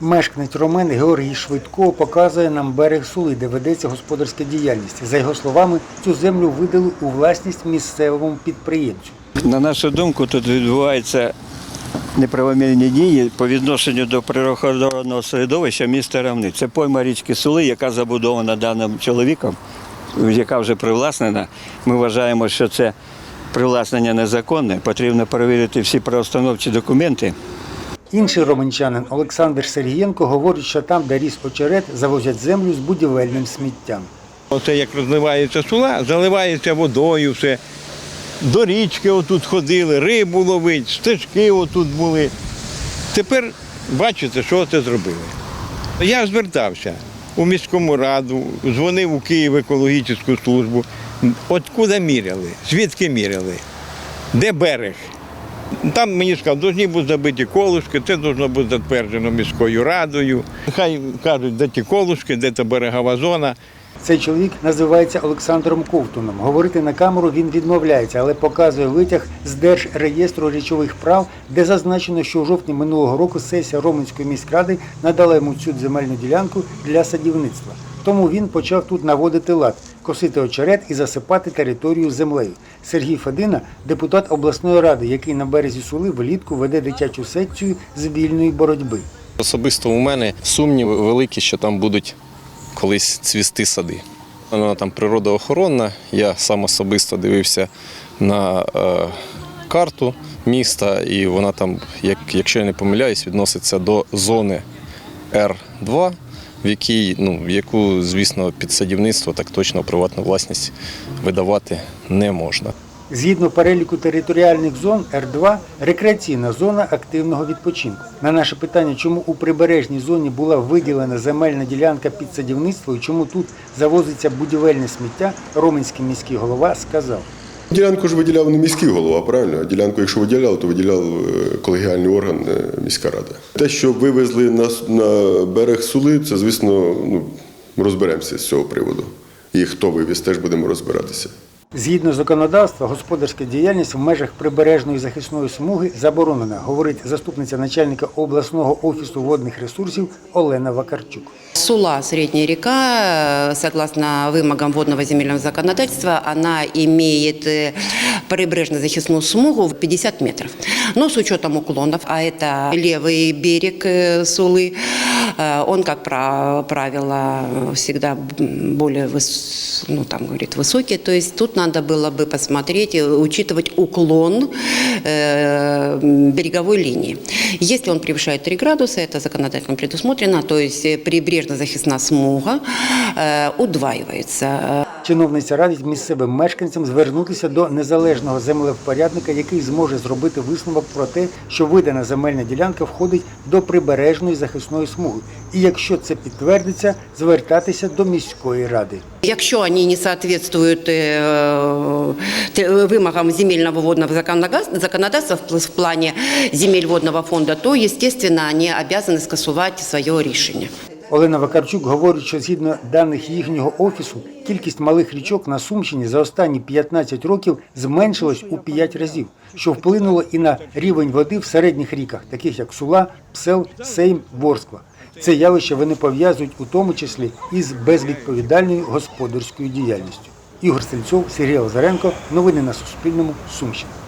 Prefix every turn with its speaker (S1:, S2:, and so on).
S1: Мешканець Ромени Георгій Швидко показує нам берег Сули, де ведеться господарська діяльність. За його словами, цю землю видали у власність місцевому підприємцю.
S2: На нашу думку, тут відбуваються неправомірні дії по відношенню до природоохоронного середовища міста Равни. Це пойма річки Сули, яка забудована даним чоловіком, яка вже привласнена. Ми вважаємо, що це привласнення незаконне. Потрібно перевірити всі правоустановчі документи.
S1: Інший романчанин Олександр Сергієнко говорить, що там, де ріс очерет, завозять землю з будівельним сміттям.
S3: Оце як розливається сула, заливається водою все. До річки отут ходили, рибу ловить, стежки отут були. Тепер бачите, що це зробили. Я звертався у міському раду, дзвонив у Київ екологічну службу. От куди міряли? Звідки міряли? Де берег? Там мені сказали, повинні бути забиті колушки, це повинно бути затверджено міською радою. Хай кажуть, де ті колушки, де та берегова зона.
S1: Цей чоловік називається Олександром Ковтуном. Говорити на камеру він відмовляється, але показує витяг з Держреєстру речових прав, де зазначено, що у жовтні минулого року сесія Роменської міськради надала йому цю земельну ділянку для садівництва. Тому він почав тут наводити лад, косити очерет і засипати територію землею. Сергій Федина – депутат обласної ради, який на березі Сули влітку веде дитячу секцію з вільної боротьби.
S4: Особисто у мене сумніви великі, що там будуть колись цвісти сади. Вона там природоохоронна. Я сам особисто дивився на е, карту міста, і вона там, як, якщо я не помиляюсь, відноситься до зони Р2, в якій, ну, в яку, звісно, під садівництво так точно приватну власність видавати не можна.
S1: Згідно переліку територіальних зон Р2 рекреаційна зона активного відпочинку. На наше питання, чому у прибережній зоні була виділена земельна ділянка під садівництво і чому тут завозиться будівельне сміття, Роменський міський голова сказав.
S5: Ділянку ж виділяв не міський голова, правильно? А ділянку, якщо виділяв, то виділяв е, колегіальний орган е, міська рада. Те, що вивезли на, на берег Сули, це, звісно, ну, розберемося з цього приводу. І хто вивіз, теж будемо розбиратися.
S1: Згідно законодавства, господарська діяльність в межах прибережної захисної смуги заборонена, говорить заступниця начальника обласного офісу водних ресурсів Олена Вакарчук.
S6: Сула, средняя река, э, согласно вымогам водного земельного законодательства, она имеет э, прибрежно-захисную смугу в 50 метров. Но с учетом уклонов, а это левый берег э, Сулы, э, он, как пра- правило, всегда м, более выс- ну, там, говорит, высокий. То есть тут надо было бы посмотреть, и учитывать уклон э, береговой линии. Если он превышает 3 градуса, это законодательно предусмотрено, то есть э, прибрежно-захисная смуга э, удваивается.
S1: Чиновниця радить місцевим мешканцям звернутися до незалежного землевпорядника, який зможе зробити висновок про те, що видана земельна ділянка входить до прибережної захисної смуги. І якщо це підтвердиться, звертатися до міської ради.
S6: Якщо вони не соответствуют э, те- вымогам земельного водного законодав- законодательства в пл- в плане земель водного фонда, то, естественно, они обязаны скасувати своє рішення.
S1: Олена Вакарчук говорить, що згідно даних їхнього офісу, кількість малих річок на Сумщині за останні 15 років зменшилась у 5 разів, що вплинуло і на рівень води в середніх ріках, таких як Сула, Псел, Сейм, Ворскла. Це явище вони пов'язують у тому числі із безвідповідальною господарською діяльністю. Ігор Стрільцов, Сергій Лазаренко. Новини на Суспільному. Сумщина.